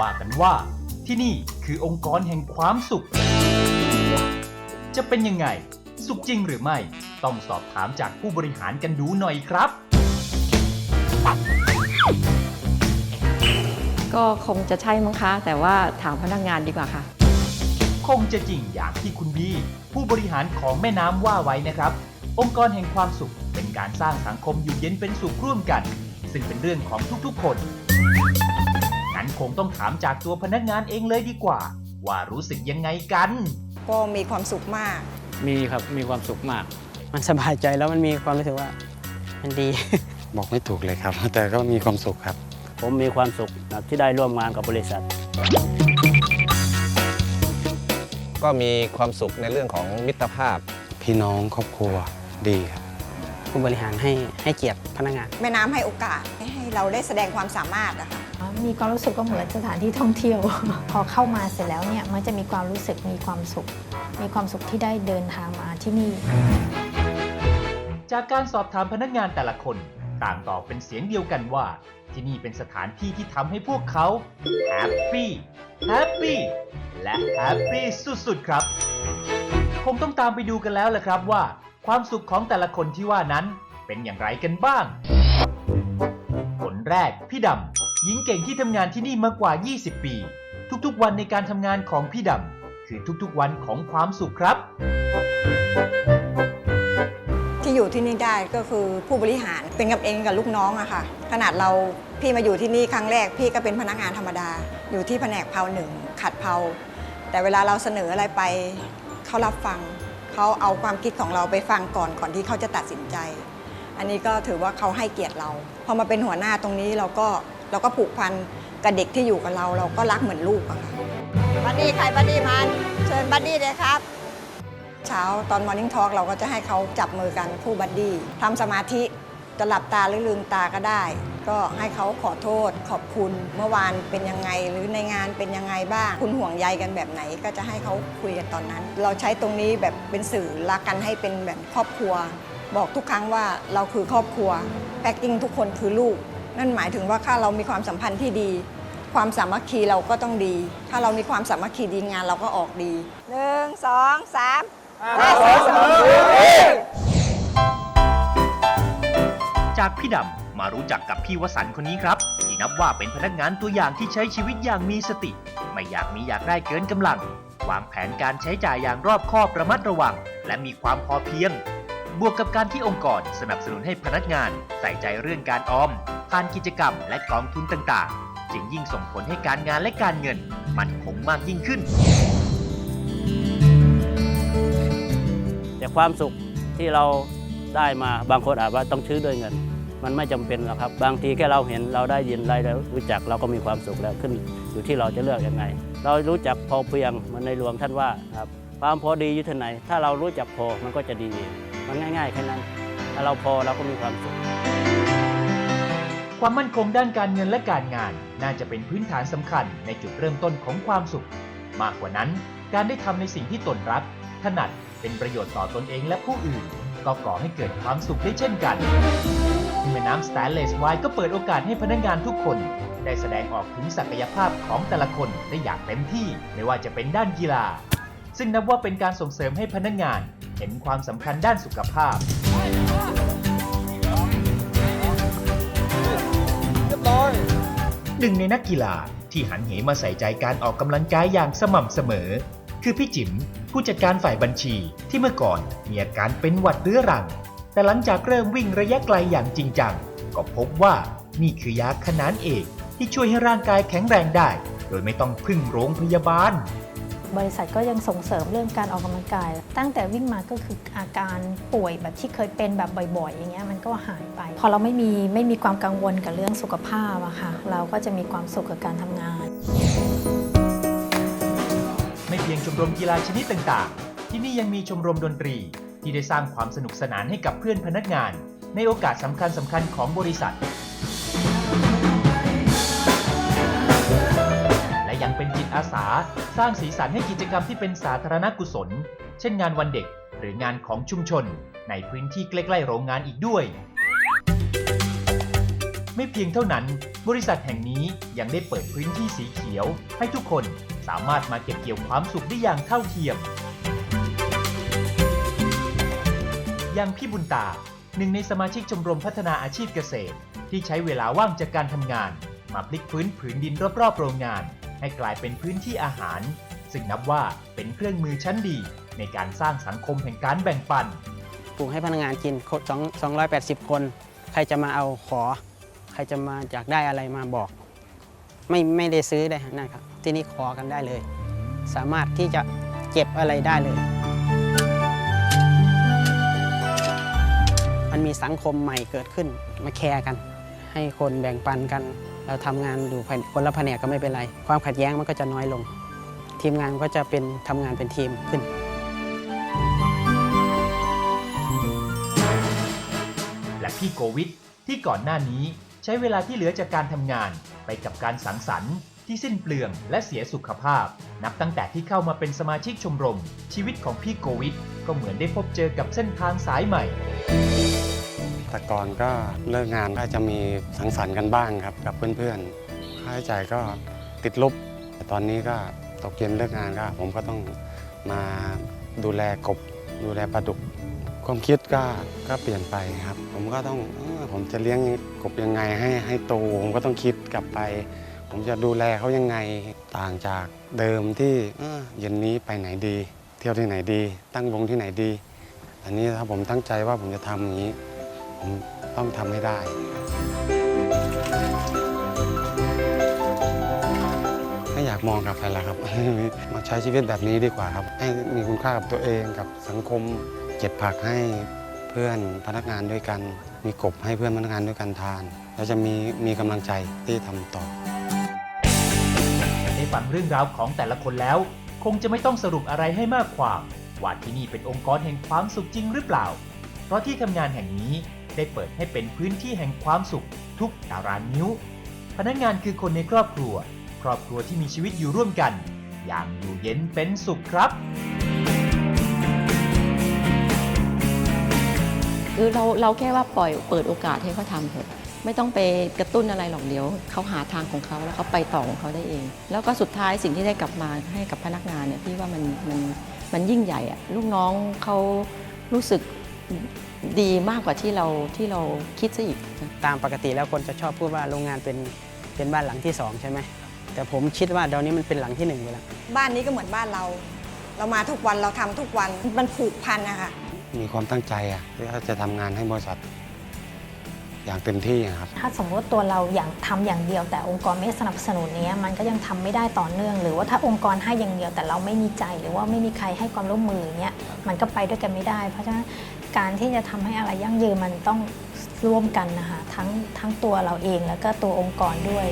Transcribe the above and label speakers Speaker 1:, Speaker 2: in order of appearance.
Speaker 1: ว่ากันว่าที่นี่คือองค์กรแห่งความสุข จะเป็นยังไง สุขจริงหรือไม่ ต้องสอบถามจากผู้บริหารกันดูหน่อยครับ
Speaker 2: ก็คงจะใช่มั้งคะ แต่ว่าถามพนักงานดีกว่าค่ะ
Speaker 1: คงจะจริงอย่างที่คุณบีผู้บริหารของแม่น้ำว่าไว้นะครับ องค์กรแห่งความสุขเป็นการสร้างสังคมอยู่เย็นเป็นสุขร่วมกัน ซึ่งเป็นเรื่องของทุกๆคน งั้นคงต้องถามจากตัวพนักงานเองเลยดีกว่า ว่ารู้สึกยังไงกัน
Speaker 3: ก็มีความสุขมาก
Speaker 4: มีครับมีความสุขมาก มันสบายใจแล้วมันมีความรู้สึกว่า มันดี
Speaker 5: บอกไม่ถูกเลยครับ แต่ก็มีความสุขครับ
Speaker 4: ผมมีความสุขนะที่ได้ร่วมงานกับบริษัท
Speaker 6: ก็มีความสุขในเรื่องของมิตรภาพ
Speaker 5: พี่น้องครอบครัวดีครับ
Speaker 4: ผู้บริหารให้ให้เกียรติพนักงาน
Speaker 3: แม่น้ำให้โอกาสให้เราได้แสดงความสามารถนะคะ
Speaker 7: มีความรู้สึกก็เหมือนสถานที่ท่องเที่ยว พอเข้ามาเสร็จแล้วเนี่ยมันจะมีความรู้สึกมีความสุข มีความสุขที่ได้เดินทางมาที่นี่
Speaker 1: จากการสอบถามพนักงานแต่ละคน ต่างตอบเป็นเสียงเดียวกันว่า ที่นี่เป็นสถานที่ที่ทำให้พวกเขาแฮปปี้แฮปปี้และแฮปปี้สุดๆครับ คงต้องตามไปดูกันแล้วละครับว่า ความสุขของแต่ละคนที่ว่านั้นเป็นอย่างไรกันบ้าง คนแรกพี่ดำ หญิงเก่งที่ทำงานที่นี่มากว่า 20 ปี ทุกๆวันในการทำงานของพี่ดำคือทุกๆวันของความสุขครับ
Speaker 3: ที่อยู่ที่นี่ได้ก็คือผู้บริหารเป็นกับเองกับลูกน้องอะค่ะ ขนาดเราพี่มาอยู่ที่นี่ครั้งแรกพี่ก็เป็นพนักงานธรรมดา อยู่ที่แผนกเพาหนึ่งขัดเพาแต่เวลาเราเสนออะไรไปเขารับฟังเขาเอาความคิดของเราไปฟังก่อนก่อนที่เขาจะตัดสินใจ อันนี้ก็ถือว่าเขาให้เกียรติเรา พอมาเป็นหัวหน้าตรงนี้เราก็ เราก็ผูกพันกับเด็กที่อยู่กับเรา เราก็รักเหมือนลูกอะค่ะบัดดี้ใครบัดดี้มันเชิญบัดดี้เลยครับ เช้าตอน Morning Talk เราก็จะให้เขาจับมือกันคู่บัดดี้ทำสมาธิจะหลับตาหรือลืมตาก็ได้ ก็ให้เขาขอโทษขอบคุณเมื่อวานเป็นยังไงหรือในงานเป็นยังไงบ้าง คุณห่วงใยกันแบบไหนก็จะให้เขาคุยกันตอนนั้น เราใช้ตรงนี้แบบเป็นสื่อรักกันให้เป็นแบบครอบครัว บอกทุกครั้งว่าเราคือครอบครัวแพ็กกิ้งทุกคนคือลูก นั่นหมายถึงว่าถ้าเรามีความสัมพันธ์ที่ดี ความสามัคคีเราก็ต้องดี ถ้าเรามีความสามัคคีดีงานเราก็ออกดีหนึ่งสองสามห้าสองสาม
Speaker 1: จากพี่ดำมารู้จักกับพี่วสันต์คนนี้ครับ ที่นับว่าเป็นพนักงานตัวอย่างที่ใช้ชีวิตอย่างมีสติ ไม่อยากมีอยากได้เกินกำลัง วางแผนการใช้จ่ายอย่างรอบคอบระมัดระวัง และมีความพอเพียง บวกกับการที่องค์กรสนับสนุนให้พนักงานใส่ใจเรื่องการออมผ่านกิจกรรมและกองทุนต่างๆ จึงยิ่งส่งผลให้การงานและการเงิน มันคงมากยิ่งขึ้น
Speaker 4: แต่ความสุขที่เราได้มาบางคนอาจว่าต้องซื้อด้วยเงิน มันไม่จำเป็นหรอกครับ บางทีแค่เราเห็นเราได้ยินได้รู้จักเราก็มีความสุขแล้วขึ้นอยู่ที่เราจะเลือกยังไง เรารู้จักพอเพียงมันในหลวงท่านว่าครับความพอดีอยู่ที่ไหน ถ้าเรารู้จักพอมันก็จะดีเองมันง่าย ๆ แค่นั้น ถ้าเราพอเราก็มีความสุข
Speaker 1: ความมั่นคงด้านการเงินและการงาน น่าจะเป็นพื้นฐานสำคัญในจุดเริ่มต้นของความสุข มากกว่านั้น การได้ทำในสิ่งที่ตนรัก ถนัดเป็นประโยชน์ต่อตนเองและผู้อื่น ก็ก่อให้เกิดความสุขได้เช่นกันแม่น้ำสแตนเลสไวน์ก็เปิดโอกาสให้พนักงานทุกคน ได้แสดงออกถึงศักยภาพของแต่ละคนได้อย่างเต็มที่ไม่ว่าจะเป็นด้านกีฬา ซึ่งนับว่าเป็นการส่งเสริมให้พนักงานเห็นความสำคัญด้านสุขภาพ หนึ่งในนักกีฬาที่หันเหมาใส่ใจการออกกำลังกายอย่างสม่ำเสมอ คือพี่จิ๋มผู้จัดการฝ่ายบัญชีที่เมื่อก่อนมีอาการเป็นหวัดเรื้อรัง แต่หลังจากเริ่มวิ่งระยะไกลอย่างจริงจัง ก็พบว่านี่คือยาขนานเอกที่ช่วยให้ร่างกายแข็งแรงได้ โดยไม่ต้องพึ่งโรงพยาบาล
Speaker 7: บริษัทก็ยังส่งเสริมเรื่องการออกกำลังกาย ตั้งแต่วิ่งมาก็คืออาการป่วยแบบที่เคยเป็นแบบบ่อยๆ อย่างเงี้ยมันก็หายไป พอเราไม่มีไม่มีความกังวลกับเรื่องสุขภาพอะค่ะเราก็จะมีความสุขกับการทำงาน
Speaker 1: ไม่เพียงชมรมกีฬาชนิดต่างๆ ที่นี่ยังมีชมรมดนตรี ที่ได้สร้างความสนุกสนานให้กับเพื่อนพนักงาน ในโอกาสสำคัญสำคัญๆของบริษัท อาสา สร้างสีสันให้กิจกรรมที่เป็นสาธารณกุศล เช่นงานวันเด็ก หรืองานของชุมชน ในพื้นที่ใกล้ๆโรงงานอีกด้วย ไม่เพียงเท่านั้น บริษัทแห่งนี้ยังได้เปิดพื้นที่สีเขียว ให้ทุกคนสามารถมาเก็บเกี่ยวความสุขได้อย่างเท่าเทียมอย่างพี่บุญตาหนึ่งในสมาชิกชมรมพัฒนาอาชีพเกษตร ที่ใช้เวลาว่างจากการทำงาน มาพลิกฟื้นผืนดินรอบๆโรงงาน ให้กลายเป็นพื้นที่อาหาร ซึ่งนับว่าเป็นเครื่องมือชั้นดี ในการสร้างสังคมแห่งการแบ่งปัน
Speaker 8: ปลูกให้พนักงานกินสองสองร้อยแปดสิบคน ใครจะมาเอาขอ ใครจะมาอยากได้อะไรมาบอก ไม่ไม่ได้ซื้อได้นะครับ ที่นี่ขอกันได้เลย สามารถที่จะเก็บอะไรได้เลย มันมีสังคมใหม่เกิดขึ้นมาแคร์กัน ให้คนแบ่งปันกัน เราทำงานอยู่คนละแผนกก็ไม่เป็นไร ความขัดแย้งมันก็จะน้อยลง ทีมงานก็จะเป็นทำงานเป็นทีมขึ้น
Speaker 1: และพี่โกวิทที่ก่อนหน้านี้ใช้เวลาที่เหลือจากการทำงานไปกับการสังสรรค์ที่สิ้นเปลืองและเสียสุขภาพ นับตั้งแต่ที่เข้ามาเป็นสมาชิกชมรม ชีวิตของพี่โกวิทก็เหมือนได้พบเจอกับเส้นทางสายใหม่
Speaker 5: แต่ก่อนก็เลิกงานก็จะมีสังสรรค์กันบ้างครับ กับเพื่อนๆ ค่าใช้จ่ายก็ติดลบ แต่ตอนนี้ก็ตกเย็นเลิกงานก็ผมก็ต้องมาดูแลกบ ดูแลปลาดุก ความคิดก็ก็เปลี่ยนไปครับ ผมก็ต้องเออผมจะเลี้ยงกบยังไงให้ให้โตผมก็ต้องคิดกลับไป ผมจะดูแลเขายังไงต่างจากเดิมที่เออเย็นนี้ไปไหนดี เที่ยวที่ไหนดี ตั้งวงที่ไหนดี อันนี้ถ้าผมตั้งใจว่าผมจะทำอย่างนี้ ผมต้องทำให้ได้ไม่อยากมองกลับไปแล้วครับ มาใช้ชีวิตแบบนี้ดีกว่าครับ ให้มีคุณค่ากับตัวเองกับสังคมเก็บผักให้เพื่อนพนักงานด้วยกัน มีกบให้เพื่อนพนักงานด้วยกันทาน แล้วจะมีมีกำลังใจที่ทำต่อ
Speaker 1: ได้ฟังเรื่องราวของแต่ละคนแล้ว คงจะไม่ต้องสรุปอะไรให้มากความว่าที่นี่เป็นองค์กรแห่งความสุขจริงหรือเปล่า เพราะที่ทำงานแห่งนี้ ได้เปิดให้เป็นพื้นที่แห่งความสุขทุกตารางนิ้ว พนักงานคือคนในครอบครัว ครอบครัวที่มีชีวิตอยู่ร่วมกัน อย่างอยู่เย็นเป็นสุขครับ
Speaker 2: คือเราเราแค่ว่าปล่อยเปิดโอกาสให้เขาทำเถอะไม่ต้องไปกระตุ้นอะไรหรอกเดี๋ยวเขาหาทางของเขาแล้วเขาไปต่อของเขาได้เอง แล้วก็สุดท้ายสิ่งที่ได้กลับมาให้กับพนักงานเนี่ยพี่ว่ามันมันมันยิ่งใหญ่อะลูกน้องเขารู้สึก ดีมากกว่าที่เราที่เราคิดซะอีกนะ
Speaker 8: ตามปกติแล้วคนจะชอบพูดว่าโรงงานเป็นเป็นบ้านหลังที่สองใช่ไหมแต่ผมคิดว่าเดี๋ยวนี้มันเป็นหลังที่หนึ่งไปแล้ว
Speaker 3: บ้านนี้ก็เหมือนบ้านเรา เรามาทุกวันเราทำทุกวันมันผูกพันนะคะ
Speaker 5: มีความตั้งใจอะที่จะทำงานให้บริษัท อย่างเต็มที่อะครับ
Speaker 7: ถ้าสมมติว่าตัวเราอย่างทำอย่างเดียว แต่องค์กรไม่สนับสนุนเนี้ยมันก็ยังทำไม่ได้ต่อเนื่อง หรือว่าถ้าองค์กรให้อย่างเดียวแต่เราไม่มีใจ หรือว่าไม่มีใครให้ความร่วมมืออย่างเงี้ยมันก็ไปด้วยกันไม่ได้ เพราะฉะนั้น การที่จะทำให้อะไรยั่งยืนมันต้องร่วมกันนะคะทั้งทั้งตัวเราเองแล้วก็ตัวองค์กรด้วย